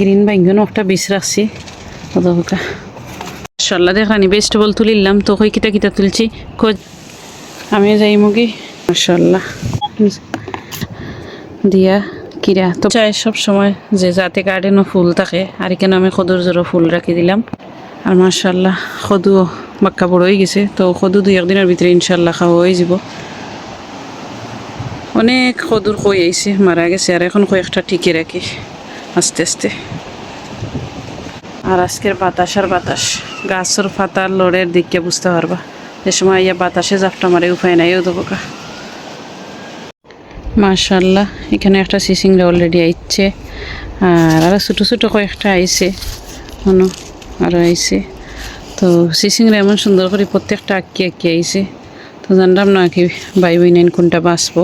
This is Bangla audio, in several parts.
গ্রিন বাইঙ্গন একটা বিষ রাখছি। ওদকা মাশাল্লাহ দেখানি ভেজিটেবল তুলিলাম, তো কই কিতা কিতা তুলছি? আমি যাই মুগি। মাশাল্লাহ দিয়া কিরা। তো চাই সব সময় যে যাতে গার্ডেনও ফুল থাকে, আর এখানে আমি সদুর জোরও ফুল রাখি দিলাম। আর মাশাল্লাহ সদুও বাক্কা বড় হয়ে গেছে, তো সদু দুই একদিনের ভিতরে ইনশাল্লাহ খাওয়া হয়ে যাব। অনেক সদুর কই আইছে, মারা গেছে, আর এখন কয়েকটা টিকে রাখি। আস্তে আস্তে। আর আজকের বাতাস আর বাতাস। গাছের পাতার লড়ের দিককে বুঝতে পারবা। যে সময় ইয়া বাতাসে জাপটা মারে, উপায় নাই, ও দেবোকা মাশাল্লাহ, এখানে একটা সিসিংরা অলরেডি আইচ্ছে আর আরও ছোটো ছোটো কয়েকটা আইছে। মনো আরও আইছে। তো সিসিংরা এমন সুন্দর করে প্রত্যেকটা আঁকি আঁকি আইছে। তো জানলাম না কি বাই বইনাইন কোনটা বাঁচবো।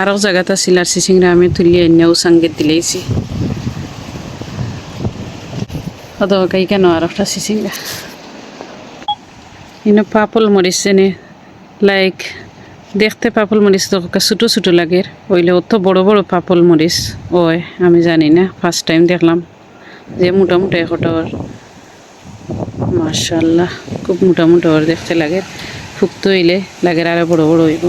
আরও জায়গাটা ছিল আর সিসিংরা আমি তুলিয়ে এনেও সঙ্গে দিলেইছি। আর একটা সিসিংরা ইনো পাপল মরিচ এনে লাইক দেখতে পাপল মরিচ তো ছোটো ছোটো লাগে ওইলে অত বড় বড় পাপল মরিচ ওই আমি জানি না ফার্স্ট টাইম দেখলাম যে মোটা মোটা এখটার মার্শাল্লাহ খুব মোটা মোটা ওর দেখতে লাগে ফুক্ত হইলে লাগে আরও বড় বড় হইব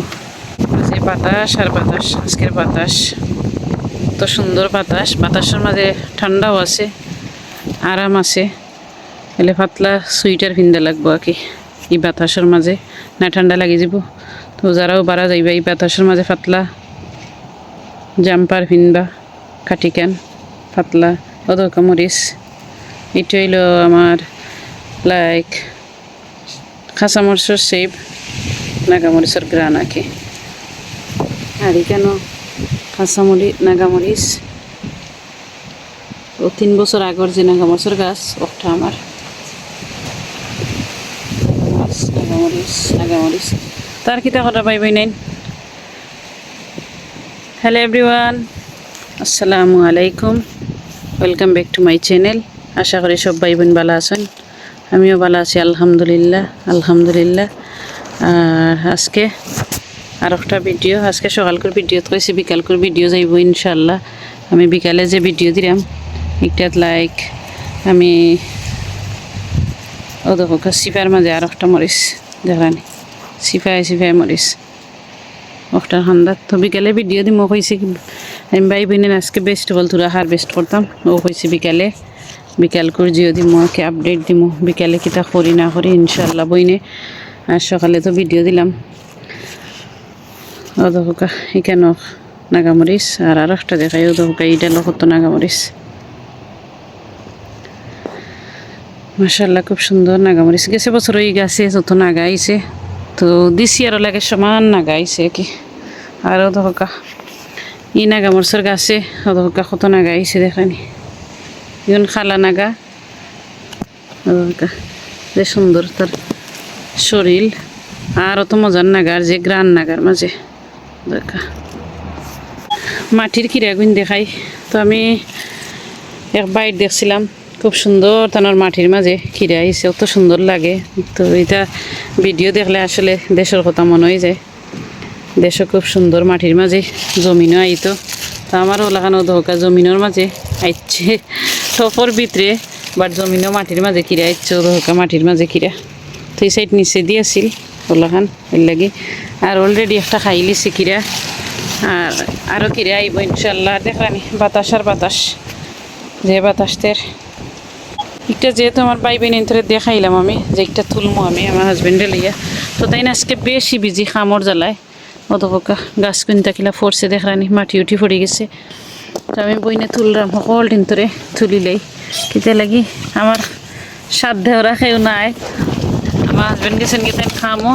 যে বাতাস আর বাতাস আজকের বাতাস তো সুন্দর বাতাস বাতাসের মাঝে ঠান্ডাও আছে আরাম আছে। এলে পাতলা সুইটার পিন্দা লাগবো আর কি। এই বাতাসের মাঝে। না ঠান্ডা লাগি যাব তো যারাও বারা যাইবা, এই বাতাসের মাঝে পাতলা জাম্পার পিনবা কাটিকান পাতলা অদকা মরিচ এটা হইল আমার লাইক খাঁচামরিচের শেপ নাগামরিচের গ্রান আঁকে আর কেন কাঁচামরি নাগামরিচ। ও তিন বছর আগর যে নাগামরিচের গাছ ওটা আমার। তার কিতা কথা পাইবই নাই হ্যালো এভরিওয়ান আসসালামু আলাইকুম। Welcome back to my channel আশা করি সব ভাই বোন ভালো আছেন। আমিও ভালো আছি, আলহামদুলিল্লাহ আলহামদুলিল্লাহ। আর আজকে আর একটা ভিডিও আজকে সকালকার ভিডিও কইছি বিকালকার ভিডিও যাইব ইনশাল্লাহ। আমি বিকালে যে ভিডিও দিলাম একটাত লাইক আমি ও দেখো সিফার মাঝে আর একটা মরিস দেখানি সিফাই সিফাই মরিস একটা ঠান্ডা তো বিকালে ভিডিও দিম কইছে কি, আমি ভাই বোনের আজকে বেস্ট বল, তুরা হারভেস্ট করতাম ও কইছে বিকালে, বিকাল করে জিও দিমো কে আপডেট দিমো, বিকালে কিতা করি না করি ইনশাল্লাহ বইনে আর সকালে তো ভিডিও দিলাম, ও দেখো এখানে নাগামরিচ আর আর একটা দেখাই, ও দেখো এইটা লগত নাগামরিচ মাসাল্লাহ খুব সুন্দর নাগামরিচ গেছে বছর ওই গাছে যত নাগা আইছে। তো দিছি আরও লাগে সমান নাগা আইছে কি। আরও দহকা ই নাগামরিচের গাছে দহকা কত নাগা আইছে দেখানি ইগুন খালা নাগা দহকা যে সুন্দর তার শরীর। আর অত মজার নাগার যে গ্রান নাগার মাঝে। দেখা। মাটির কিরাগুন দেখাই। তো আমি এক বাইট দেখছিলাম খুব সুন্দর তানোর মাটির মাঝে খিরে আইছে, অত সুন্দর লাগে। তো এটা ভিডিও দেখলে আসলে দেশের কথা মনে হয়ে যায়। দেশও খুব সুন্দর মাটির মাঝে জমিনও আইতো। তো আমারও লাগানো দহকা জমিনের মাঝে আইছে টপর ভিতরে বাট জমিনও মাটির মাঝে কিরা আইছে দহকা মাটির মাঝে কিরা তো এই সাইড নিচে দিয়েছিল ওলাখান এর লাগি। আর অলরেডি একটা খাই লিছি কিরা আর আরও কিরা আইব ইনশাল্লাহ দেখলানি বাতাস আর বাতাস। যে বাতাসদের একটা যেহেতু আমার বাই বোন ইন্তরে দেখাইলাম আমি, যে একটা তুলমো আমি আমার হাজবেন্ডে লইয়া। তো তাই আজকে বেশি বিজি খামর জ্বালায়। অতপকা গাছ কিনতে কিলা ফরছে দেখলানি, মাটি উঠি পড়ে গেছে। তো আমি বইনে তুললাম, সকল দিন ধরে তুলিলেই। কেতিয়া লাগি, আমার সাধ্যে ওরা খেয়েও নাই। আমার হাজবেন্ড গেছেন গেতেন খামো,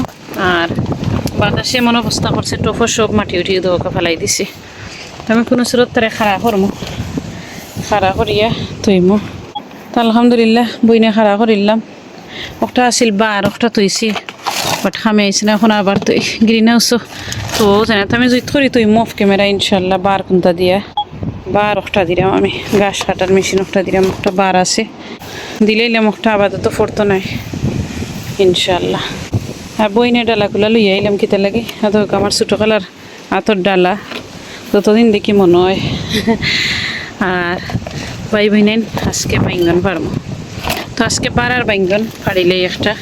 আর বাতাসে এমন অবস্থা করছে টোফো সব মাটি উঠিয়ে দোকা ফেলাই দিছে। আমি কোনো স্রোত তারে খাড়া করমো। খাড়া করিয়া তৈমো। আলহামদুলিল্লাহ, বইনে খাড়া করিলাম। একটা আছিল বার একটা তৈছি বাট খামে আইসি না, এখন আবার তুই গ্রিন হাউসও তো জানা তো আমি জুইত করি, তুই মফ ক্যামেরা ইনশাল্লাহ বার কোনটা দিয়া। বার একটা দিলাম আমি, গাছ কাটার মেশিন একটা দিলাম একটা বার আছে। দিলেইলাম একটা আপাতত ফোরতো নাই ইনশাল্লাহ আর বইনে ডালাগুলা লইয়া আইলাম কিতা লাগে। আদক আমার ছোটো কালার আতর ডালা। যতদিন দেখি মনে হয়। আর পাই নেন আজকে বাইঙ্গন পারব তো আজকে পাড়ার বাইঙ্গন পারিলেই একটা।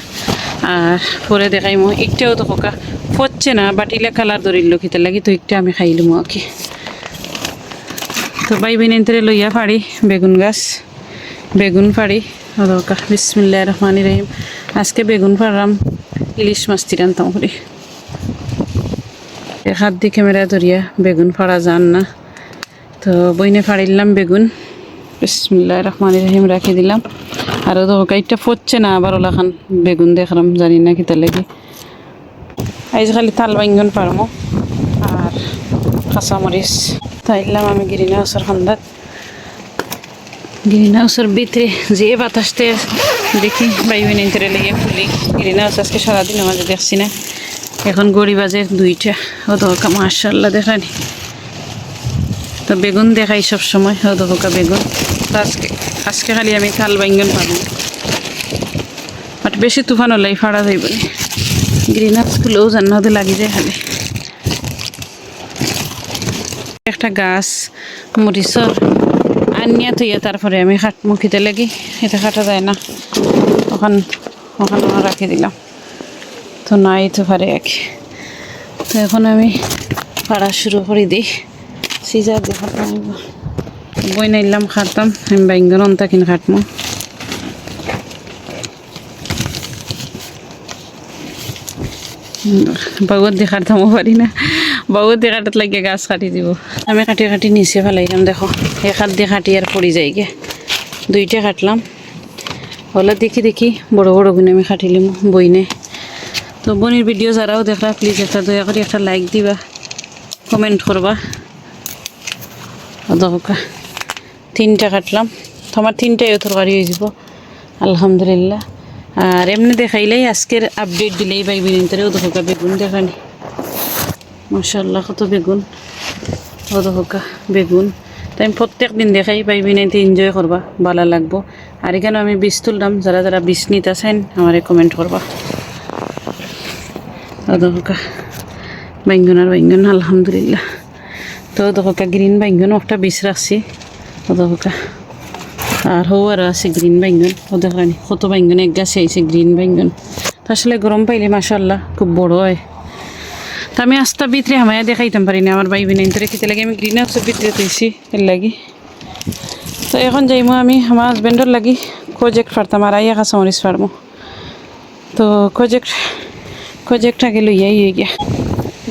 আর পরে দেখাইমো, একটাও তো পোকা পচছে না, বাটিলে কালার ধরিল খেতে লাগি, তো একটা আমি খাইলুম আর কি। তো বাই বিনেন্তরে লইয়া পারি বেগুন গাছ, বেগুন পারি দরকার বিসমিল্লা রহমান রহিম। আজকে বেগুন পারলাম ইলিশ মাছ তিরান্তাম করি হাত দিয়ে ক্যামেরা ধরিয়া বেগুন ফাড়া যান না। তো বইনে ফাড়িলাম বেগুন। বিসমিল্লা রহমান রহিম রাখি দিলাম। আর দরকারটা পচছে না, আবার ওলাখান বেগুন দেখলাম জানি না কিতা লাগে। আজ খালি তাল বাঙ্গন পারমো, আর কাঁচামরিচ তাইলাম আমি গ্রিন হাউসের খান্দাত। গ্রিন হাউসের ভিতরে যে বাতাসতে দেখি বাইবে নিতে লেগে খুলি। গ্রিন হাউস আজকে সারাদিন আমাদের দেখছি না। এখন গড়ি বাজে দুইটা। ও দরকার মার্শাল্লাহ দেখানি। তো বেগুন দেখাই সব সময় ও বেগুন। তো আজকে আজকে খালি আমি তাল বাঙ্গন পাবো। বাট বেশি তুফান হলাই ফাড়া যাইব গ্রিন হাউস খুলেও জান্নাতে লাগি যায় খালি। একটা গাছ মরিচর আনিয়া থইয়া তারপরে আমি খাট মুখিতে লাগি। এটা কাটা যায় না। ওখান ওখানে রাখি দিলাম। তো নাই তো পারে এক। তো এখন আমি পাড়া শুরু করে দিই সিজার দেখা পাইব বই নাইলাম খাতাম আমি বাইঙ্গন অন্তা কিনে খাটমো। বাবুর দেখাতামও পারি না। বাবুর দেখাটাত লাগে গাছ কাটি দিব। আমি কাটি কাটি নিচে ফেলাইলাম, দেখো। এক হাত দিয়ে কাটি আর পড়ি যাই গে দুইটা কাটলাম। হলে দেখি দেখি, বড় বড় গুণে আমি কাটিলিম বইনে। তো বনির ভিডিও যারাও দেখলা প্লিজ একটা দয়া করে একটা লাইক দিবা কমেন্ট করবা। দরকার তিনটা কাটলাম। তোমার তিনটাই তরকারি হয়ে যাব। আলহামদুলিল্লাহ। আর এমনি দেখাইলেই আজকের আপডেট দিলেই পাই বিনিন্তরেও দোকা বেগুন দেখানি। মাসাল্লাহ কত বেগুন। ও দোকা বেগুন। তাই আমি প্রত্যেক দিন দেখাই পাই বিনাইতে এনজয় করবা, ভালো লাগবো। আর এখানে আমি বীজ তুললাম, যারা যারা বীজ নিতে আছেন, আমারে কমেন্ট করবা। ও দোকা বাইঙ্গন আর বাইঙ্গন আলহামদুলিল্লাহ। তো দোকা গ্রিন বাইঙ্গন একটা বীজ রাখছি। ও দোকা আর হও আর আছে গ্রিন বাইঙ্গন ও দেখানি কত বাইঙ্গন এক গাছে আইছে গ্রিন বাইঙ্গন আসলে গরম পাইলে মাসাল্লাহ খুব বড় হয় তো আমি আস্তা ভিতরে আমায় দেখাইতাম পারি না আমার ভাই বিনাইন তোরে খেতে লাগে আমি গ্রিন হাউসের ভিতরে তৈছি এর লাগি তো এখন যাইমো আমি আমার হাজব্যান্ডর লাগি প্রজেক্ট পারতাম আর আইয়া কাঁচা মরিচ পারমো তো প্রজেক্ট প্রজেক্ট আগে লইয়াই গিয়া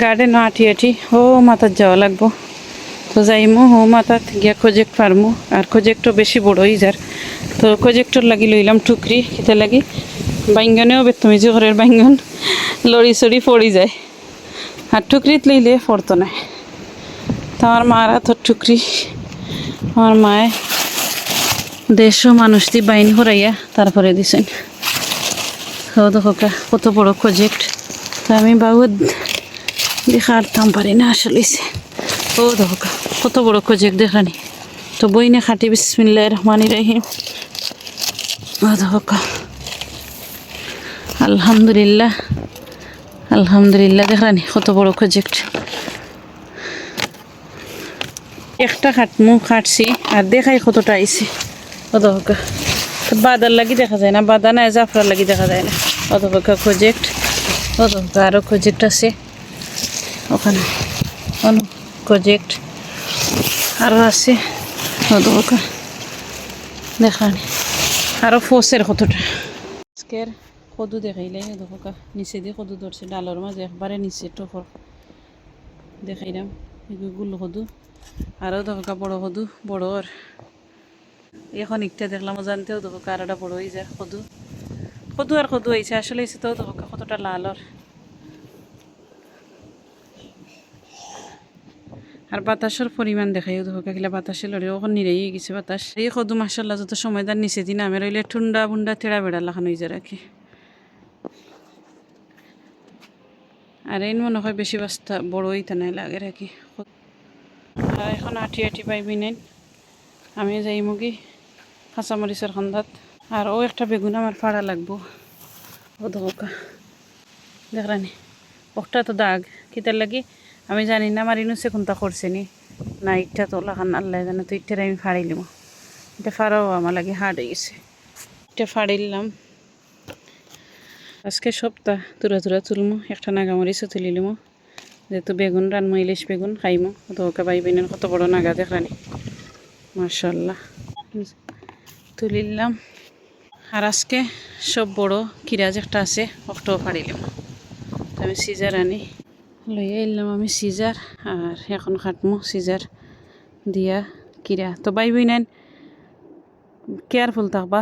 গার্ডেন আটি আটি ও মাথার যাওয়া লাগবো যাইমো, হো মাথাত গিয়া প্রজেক্ট পারমো। আর প্রজেক্টও বেশি বড়ই যার। তো প্রজেক্টর লাগি লইলাম টুকরি খেতে লাগি? বাইঙ্গনেও বেতমিজি ঘরের বাইঙ্গন। লড়ি চড়ি পড়ি যায়। আর টুকরিত লইলে পড়তো না। তো আমার মার হাতর টুকরি আমার মায়ে মানুষ দিয়ে বাইন করাইয়া তারপরে দিছেন। দেখো কত বড় প্রজেক্ট তো আমি বাবু দেখাতাম পারি না, আসলে। ও দেখো, কত বড় প্রজেক্ট দেখানি। তো বই না খাটি বিসমিল্লাহ রহমানি রাহিম। ও দেখো, আলহামদুলিল্লাহ আলহামদুলিল্লাহ দেখানি কত বড় প্রজেক্ট একটা খাট খাটমু খাটছি আর দেখাই কতটা আইছি। কত হোকা বাদার লাগি দেখা যায় না, বাদা নাই, জাফরার লাগি দেখা যায় না। হোকা প্রজেক্ট হোকা আরও প্রজেক্ট আছে। ওখানে, অন প্রজেক্ট আরও আছে হোকা দেখানি আরও ফোসের কতটা আজকের কদু দেখাইলে দেখো নিচে দিয়ে কদু ধরছে ডালের মাঝে একবারে নিচে টফর দেখাইলাম গুল কদু আরও দেখো বড় কদু বড় আর এখন একটা দেখলাম জানতেও দেখো আরোটা বড় হয়ে যায় কদু কদু আর কদু হয়েছে আসলে হয়েছে তো দেখো কতটা লাল আর বাতাসের পরিমাণ দেখাইও দেখো কিলা বাতাসে লড়ে ওখান নিরেই গেছে বাতাস। এই কদু মাসাল্লাহ যত সময় তার নিচে দিন আমি রইলে ঠুন্ডা বুন্ডা তেড়া বেড়া লাখানো হয়ে যায় রাখি আর এই মনে হয় বেশি বাস্তা বড়ই তা নাই লাগে রাখি এখন আটি আটি পাইবি নেন। আমি যাই মুগি, কাঁচামরিচের খন্দাত। আর ও একটা বেগুন আমার ফাড়া লাগবো। ও ধোকা। দেখলানি ওটা তো দাগ। কিতার লাগি আমি জানি না, আমার ইনুসে কোনটা করছে নি। না, ইটটা তো লাখান আল্লাহ জানে, তো ইটটার আমি ফাড়াইলিম এটা ফাড়াও, আমার লাগে হার্ড হয়ে গেছে। এটা ফাড়িলাম আজকে সপ্তাহ তুরা তুরা তুলমো, একটা নাগামরিচও তুলিলিমো যেহেতু বেগুন রানমো, ইলিশ বেগুন খাইমো, তো ওকে বাই বেনের কত বড় নাগা দেখানি মার্শাল্লাহ তুলিলাম আর আজকে সব বড় কিরাজ একটা আছে অক্টো ফাড়িলাম তো আমি সিজার আনি। লইয়া এলাম আমি সিজার আর এখন খাটমো সিজার দিয়া কিরা তো বাই বই নেন কেয়ারফুল থাকবা।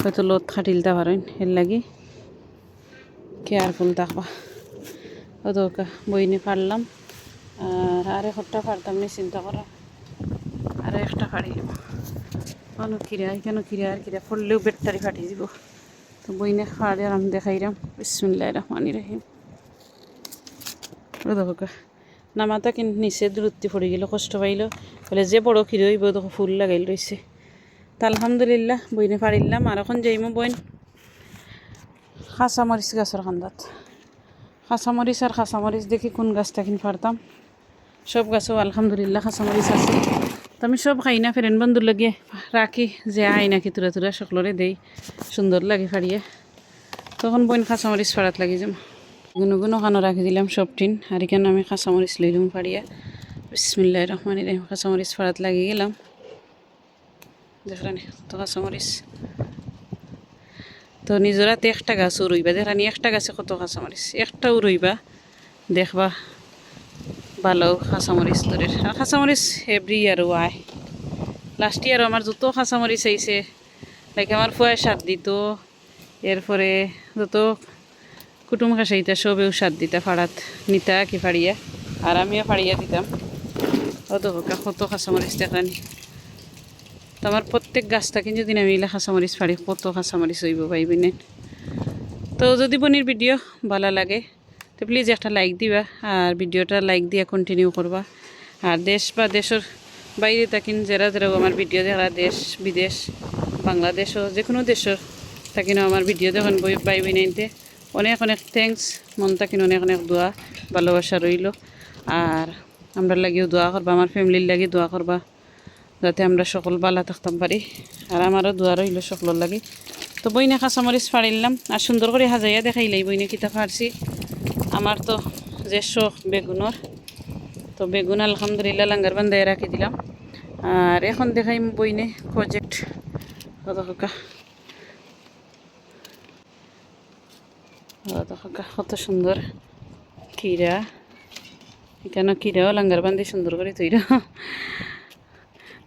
হয়তো লোদ খাটিলতে পারেন এর লাগি কেয়ারফুল থাকবা। ও দরকার বইনি ফাড়লাম আর আর একটা ফাড়তাম নি চিন্তা করা আর একটা ফাড়ি দিব অনেক কিরা কেন কিরা আর কিরা ফুললেও বেটারি ফাটি দিব তো বইনে ফাড়ে আর আমি দেখাইলাম বিসমুল্লাহ রহমানি রহিম দেখো নামাতা কিন্তু নিচে দূরত্বে পড়ে গেল, কষ্ট পাইল। বলে যে বড় কিরে হইব, দেখো ফুল লাগাইল রয়েছে তা আলহামদুলিল্লাহ, বইনে পারিলাম। আর এখন যাইমো বইন খাঁচামরিচ গাছের কান্দাত। খাঁচামরিচ আর খাঁচামরিচ দেখি কোন গাছটা কিন পারতাম। সব গাছও আলহামদুলিল্লাহ খাঁচামরিচ আছে। তো আমি সব খাই না ফেরেন বন্ধুর লাগে রাখি, যে আই নাকি তুরা তুরা সকলরে দেই, সুন্দর লাগে ফাড়িয়ে। তখন বইন খাঁচামরিচ ফাড়াত লাগি যাম। গুনো গুনো খানো রাখি দিলাম সব টিন আর এখানে আমি কাঁচামরিচ লইলাম ফাড়িয়া বিসমিল্লাহ রহমান রহিম কাঁচামরিচ ফাড়াত লাগি গেলাম। দেখলানি, তো কাঁচামরিচ তো নিজরাতে একটা গাছ উড়ইবা দেখলানি একটা গাছে কত কাঁচামরিচ একটা উড়ইবা দেখবা ভালো কাঁচামরিচ তোরের আর কাঁচামরিচ এভরি ইয়ারও আয় লাস্ট ইয়ারও আমার যত কাঁচামরিচ আইছে লাইক আমার ফুয়ায় সার দিত এরপরে যত কুটুম খাসাইতা সবেও সার দিতা ফাড়াত নিতা কি ফাড়িয়া। আর আমিও ফাড়িয়া দিতাম। অত হোকা কত কাঁচামরিচ দেখানি তো আমার প্রত্যেক কিন্তু যদি আমি কাঁচামরিচ ফাড়ি, কত কাঁচামরিচ হইব পাইবিনে তো যদি বনির ভিডিও ভালো লাগে, তো প্লিজ একটা লাইক দিবা, আর ভিডিওটা লাইক দিয়া কন্টিনিউ করবা। আর দেশ বা দেশের বাইরে থাকেন, যারা যারা আমার ভিডিও দেখা, দেশ, বিদেশ বাংলাদেশও যে কোনো দেশের থাকিনও আমার ভিডিও দেখুন বই পাইবি নাইতে অনেক অনেক থ্যাংকস মন থাকিন অনেক অনেক দোয়া, ভালোবাসা রইল। আর আমরা লাগিও দোয়া করবা, আমার ফ্যামিলির লাগি দোয়া করবা, যাতে আমরা সকল বালা থাকতাম পারি। আর আমারও দোয়া রইল সকলের লাগি। তো বইনে কাঁচামরিচ ফাড়িলাম, আর সুন্দর করে সাজাইয়া দেখাইলাই বইনে কিতা ফাড়ছি। আমার তো যে শখ বেগুনের তো বেগুন আলহামদুলিল্লাহ লাঙ্গার বান্ধায় রাখি দিলাম। আর এখন দেখাই বইনে প্রজেক্ট কত কত বান্ধি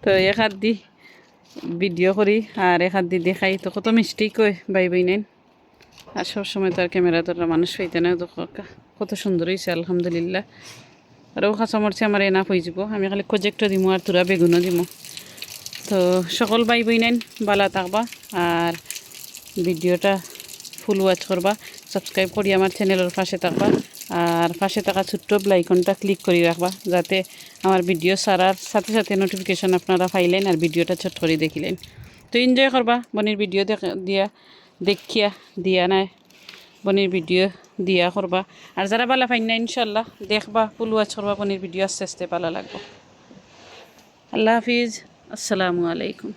তো এক হাত দি ভিডিও করি আর এক হাত দি দেখাই, তো কত মিষ্টি কই বাই বাই নেন আর সবসময় তো আর ক্যামেরা তোরা মানুষ পাইতে না কত সুন্দর হয়েছে আলহামদুলিল্লাহ। আর আৰু কাঁচামরিচ আমার এনাফ হয়ে যাব, আমি খালি প্রজেক্টও দিমো আর তোরা বেগুনও দিমো। তো সকল বাই বই নেন বালা থাকবা আর ভিডিওটা ফুল ওয়াচ করবা সাবস্ক্রাইব করি আমার চ্যানেলের পাশে থাকবা, আর পাশে থাকা ছোট্ট লাইকনটা ক্লিক করে রাখবা, যাতে আমার ভিডিও সারার সাথে সাথে নোটিফিকেশন আপনারা পাইলেন আর ভিডিওটা ছোট করে দেখিলেন। তো এনজয় করবা, বনির ভিডিও দিয়া, দেখিয়া, দিয়া নাই, বনির ভিডিও দিয়া করবা। আর যারা ভালো পাই না ইনশাল্লাহ দেখবা, ফুল ওয়াচ করবা, বনির ভিডিও আস্তে আস্তে ভালো লাগবো। আল্লাহ হাফিজ, আসসালামু আলাইকুম।